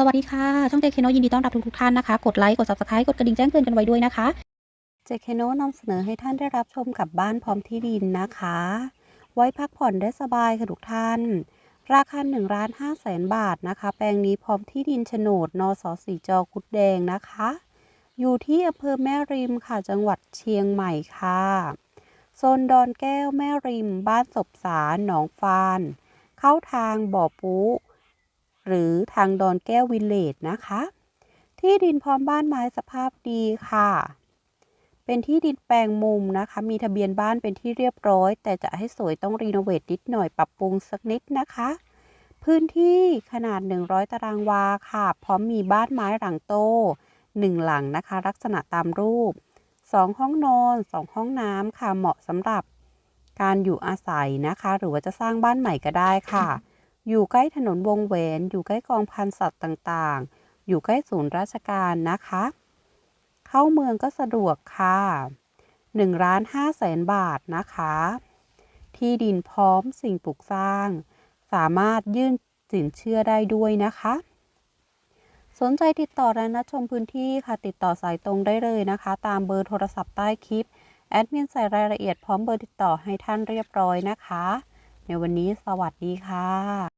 สวัสดีค่ะ ช่องเจคโนยินดีต้อนรับทุกทุกท่านนะคะ กดไลค์ กด subscribe กดกระดิ่งแจ้งเตือนกันไว้ด้วยนะคะเจเคโนนำเสนอให้ท่านได้รับชมกับบ้านพร้อมที่ดินนะคะ ไว้พักผ่อนได้สบายค่ะทุกท่าน ราคา1ล้าน5แสนบาทนะคะ แปลงนี้พร้อมที่ดินโฉนดนสสีจอกุดแดงนะคะ อยู่ที่อำเภอแม่ริมค่ะจังหวัดเชียงใหม่ค่ะโซนดอนแก้วแม่ริม บ้านศพสารหนองฟาน เข้าทางบ่อปู หรือทางดอนแก้ววิลเลจนะคะ ที่ดินพร้อมบ้านไม้สภาพดีค่ะ เป็นที่ดินแปลงมุมนะคะ มีทะเบียนบ้านเป็นที่เรียบร้อย แต่จะให้สวยต้องรีโนเวทนิดหน่อยปรับปรุงสักนิดนะคะ พื้นที่ขนาด 100 ตารางวาค่ะ พร้อมมีบ้านไม้หลังโต1หลังนะคะ ลักษณะตามรูป 2 ห้องนอน 2 ห้องน้ำค่ะเหมาะสำหรับการอยู่อาศัยนะคะ หรือว่าจะสร้างบ้านใหม่ก็ได้ค่ะ อยู่ใกล้ถนนวงแหวน อยู่ใกล้กองพันสัตว์ต่างๆ อยู่ใกล้ศูนย์ราชการนะคะ เข้าเมืองก็สะดวกค่ะ1ล้าน5แสนบาทนะคะ ที่ดินพร้อมสิ่งปลูกสร้าง สามารถยื่นสินเชื่อได้ด้วยนะคะ สนใจติดต่อและนัดชมพื้นที่ค่ะ ติดต่อสายตรงได้เลยนะคะ ตามเบอร์โทรศัพท์ใต้คลิป แอดมินใส่รายละเอียดพร้อมเบอร์ติดต่อให้ท่านเรียบร้อยนะคะ ในวันนี้สวัสดีค่ะ